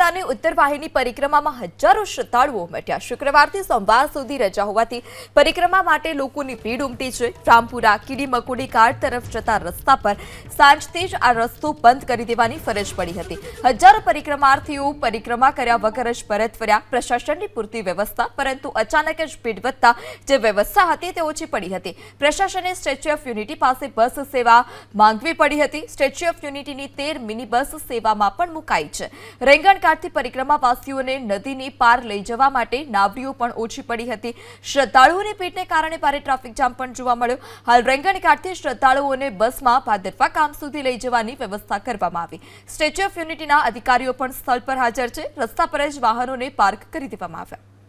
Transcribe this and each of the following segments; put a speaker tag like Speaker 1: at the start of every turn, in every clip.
Speaker 1: નર્મદાની ઉત્તર વાહિની પરિક્રમામાં હજારો શ્રદ્ધાળુઓ ઉમટ્યા. શુક્રવારથી સોમવાર સુધી રજા હોવાથી પરિક્રમા માટે લોકોની ભીડ ઉમટી છે. રામપુરા કીડી મકોડી ઘાટ તરફ જતા રસ્તા પર સાંજથી જ આ રસ્તો બંધ કરી દેવાની ફરજ પડી હતી. હજારો પરિક્રમાર્થીઓ પરિક્રમા કર્યા વગર જ પરત ફર્યા. પ્રશાસનની પૂરતી વ્યવસ્થા, પરંતુ અચાનક જ ભીડ વધતા જે વ્યવસ્થા હતી તે ઓછી પડી હતી. પ્રશાસને સ્ટેચ્યુ ઓફ યુનિટી પાસે બસ સેવા માંગવી પડી હતી. સ્ટેચ્યુ ઓફ યુનિટીની તેર મિની બસ સેવામાં પણ મુકાઈ છે. રેંગણ ઘાટથી પરિક્રમાવાસીઓને નદીની પાર લઈ જવા માટે નાવડીઓ પણ ઓછી પડી હતી. શ્રદ્ધાળુઓની ભીડને કારણે ભારે ટ્રાફિક જામ પણ જોવા મળ્યો. હાલ રેંગણ ઘાટથી શ્રદ્ધાળુઓને બસમાં ભાદરવા ગામ સુધી લઈ જવાની વ્યવસ્થા કરવામાં આવી. સ્ટેચ્યુ ઓફ યુનિટીના અધિકારીઓ પણ સ્થળ પર હાજર છે. રસ્તા પર જ વાહનોને પાર્ક કરી દેવામાં આવ્યા.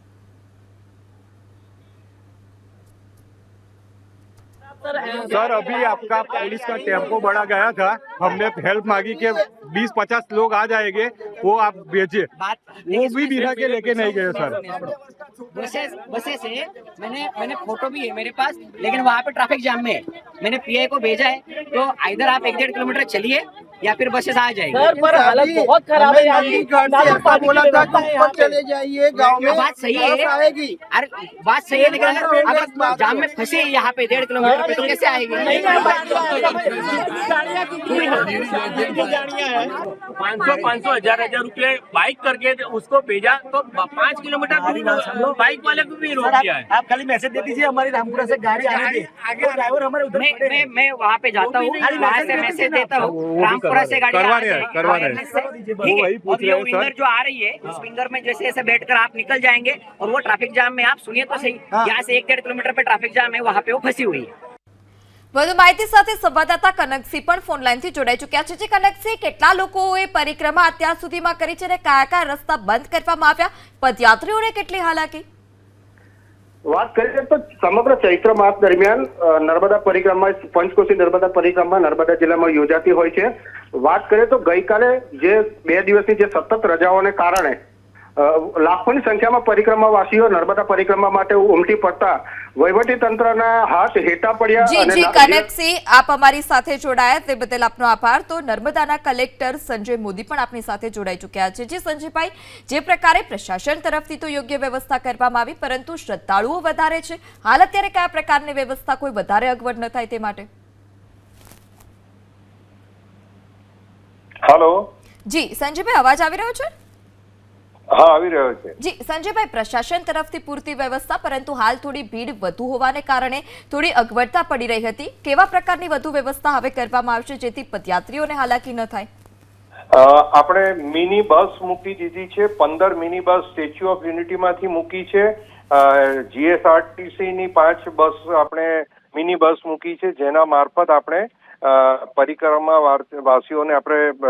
Speaker 2: सर अभी आपका पुलिस का टेंपो बढ़ा गया था। हमने हेल्प मांगी के 20-50 लोग आ जाएँगे वो आप भेजिए। वो भी बिना के लेके नहीं गए सर।
Speaker 3: बसेस बसेस है। मैंने मैंने फ़ोटो भी है मेरे पास लेकिन वहाँ पे ट्रैफ़िक जाम में है। मैंने पीआई को भेजा है तो इधर आप एक डेढ़ किलोमीटर चलिए या फिर बसेस आ जाएँगी
Speaker 4: सर पर हालत बहुत खराब है यहाँ
Speaker 5: से ऐसा बोला था कि ऊपर चले जाइए गाँव में
Speaker 3: बात सही है
Speaker 5: आएगी
Speaker 3: अरे बात सही है लेकिन अगर अगर जाम में फंसे यहाँ पे डेढ़ किलोमीटर पे तो कैसे आएगी
Speaker 4: पाँच सौ पाँच सौ हज़ार हज़ार रुपए बाइक करके उसको भेजा तो पाँच किलोमीटर दूरी बाइक वाले को भी रोक दिया है
Speaker 6: आप खाली मैसेज दे दीजिए हमारी रामपुरा से गाड़ी आने आगे ड्राइवर हमारे उधर
Speaker 3: मैं मैं
Speaker 6: हैं।
Speaker 3: वहाँ पे जाता हूँ वहाँ से मैसेज देता हूँ
Speaker 2: भी
Speaker 3: रामपुरा से गाड़ी
Speaker 2: करवा
Speaker 3: आ
Speaker 2: रहे हैं,
Speaker 3: जाएगी।
Speaker 2: करवा रहे हैं।
Speaker 3: आगे से-
Speaker 2: वो
Speaker 3: ठीक
Speaker 2: वही
Speaker 3: है
Speaker 2: पूछ
Speaker 3: और ये
Speaker 2: रहे हैं,
Speaker 3: विंगर
Speaker 2: सर।
Speaker 3: जो आ रही है इस विंगर में जैसे ऐसे बैठकर आप निकल जाएंगे और वो ट्रैफिक जाम में आप सुनिए तो सही यहाँ से एक डेढ़ किलोमीटर पे ट्रैफिक जाम है वहाँ पे वो फंसी हुई है
Speaker 1: વધુ માહિતી સાથે સંવાદદાતા કનકસિંહ પણ ફોન લાઈનથી જોડાઈ ચૂક્યા છે જે કનકસિંહ કેટલા લોકોએ પરિક્રમા અત્યાર સુધીમાં કરી છે અને કયા કયા રસ્તા બંધ કરવામાં આવ્યા પદયાત્રીઓને કેટલી હાલાકી
Speaker 7: વાત કરીએ તો સમગ્ર ચૈત્ર માસ દરમિયાન નર્મદા પરિક્રમા પંચકોશી નર્મદા પરિક્રમા નર્મદા જિલ્લામાં યોજાતી હોય છે. વાત કરીએ તો ગઈકાલે જે બે દિવસની જે સતત રજાઓને કારણે લાખોની સંખ્યામાં પરિક્રમાવાસીઓ નર્મદા પરિક્રમા માટે ઉમટી પડતા વહીવટી તંત્રના હાથ હેઠા પડ્યા
Speaker 1: જી જી કનકસિંહ આપ અમારી સાથે જોડાયા. તે બદલ આપનો આભાર. તો નર્મદાના કલેક્ટર સંજય મોદી પણ આપની સાથે જોડાઈ ચૂક્યા છે. જી સંજયભાઈ જે પ્રકારે પ્રશાસન તરફથી તો યોગ્ય વ્યવસ્થા કરવામાં આવી પરંતુ શ્રદ્ધાળુઓ વધારે છે. હાલ અત્યારે કયા પ્રકારની વ્યવસ્થા? કોઈ વધારે અગવડ ન થાય તે માટે.
Speaker 2: हेलो
Speaker 1: જી સંજયભાઈ અવાજ આવી રહ્યો છે?
Speaker 2: हाँ આવી રહ્યો છે.
Speaker 1: જી સંજયભાઈ પ્રશાસન તરફથી પૂરતી વ્યવસ્થા પરંતુ હાલ થોડી ભીડ વધુ હોવાને કારણે થોડી અગવડતા પડી રહી હતી. કેવા પ્રકારની વધુ વ્યવસ્થા હવે કરવામાં આવશે જેથી પદયાત્રીઓને હાલાકી ન થાય?
Speaker 8: આપણે મિની બસ મૂકી દીધી છે પંદર મિની બસ સ્ટેચ્યુ ઓફ યુનિટીમાંથી મૂકી છે. જીએસઆરટીસી ની પાંચ બસ આપણે મિની બસ મૂકી છે જેના મારફત આપણે પરિક્રમા વાસીઓને આપણે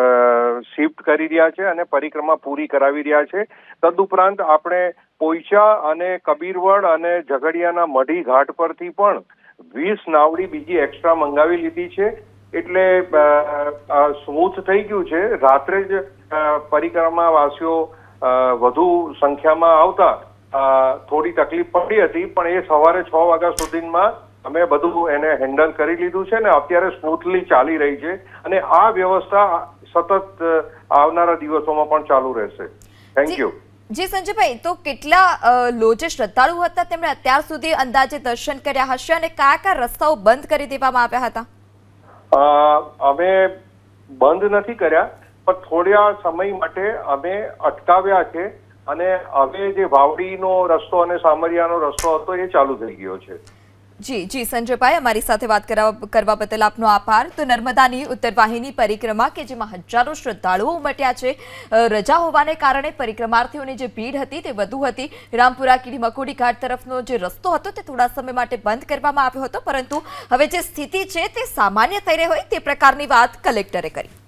Speaker 8: શિફ્ટ કરી રહ્યા છે અને પરિક્રમા પૂરી કરાવી રહ્યા છે. તદુપરાંત આપણે પોઈચા અને કબીરવડ અને ઝઘડિયાના મઢી ઘાટ પરથી પણ વીસ નાવડી બીજી એક્સ્ટ્રા મંગાવી લીધી છે. એટલે સ્મૂથ થઈ ગયું છે. રાત્રે જ પરિક્રમા પરિક્રમાવાસીઓ વધુ સંખ્યામાં આવતા. થોડી તકલીફ પડી હતી, પણ એ સવારે છ વાગ્યા સુધીમાં અમે બધું એને હેન્ડલ કરી લીધું છે ને અત્યારે સ્મૂથલી ચાલી રહી છે અને આ વ્યવસ્થા સતત આવનારા દિવસોમાં પણ ચાલુ રહેશે. થેન્ક યુ
Speaker 1: જી સંજયભાઈ તો કેટલા લો જે શ્રદ્ધાળુ હતા? તેમણે અત્યાર સુધી અંદાજે દર્શન કર્યા હશે અને કયા કયા રસ્તાઓ બંધ કરી દેવામાં આવ્યા હતા?
Speaker 8: અમે બંધ નથી કર્યા પણ થોડા સમય માટે અમે અટકાવ્યા છે અને હવે જે વાવડીનો રસ્તો અને સામરિયાનો રસ્તો હતો એ ચાલુ થઈ ગયો છે.
Speaker 1: જી જી, સંજયભાઈ, અમારી સાથે વાત કરવા બદલ આપનો આભાર. તો નર્મદાની ઉત્તર વાહિની પરિક્રમા કે જેમાં હજારો શ્રદ્ધાળુઓ ઉમટ્યા છે રજા હોવાને કારણે પરિક્રમાર્થીઓની જે ભીડ હતી તે વધુ હતી. રામપુરા કીડી મકોડી ઘાટ તરફનો જે રસ્તો હતો તે થોડા સમય માટે બંધ કરવામાં આવ્યો હતો, પરંતુ હવે જે સ્થિતિ છે તે સામાન્ય થઈ રહી હોય તે પ્રકારની વાત કલેક્ટરે કરી.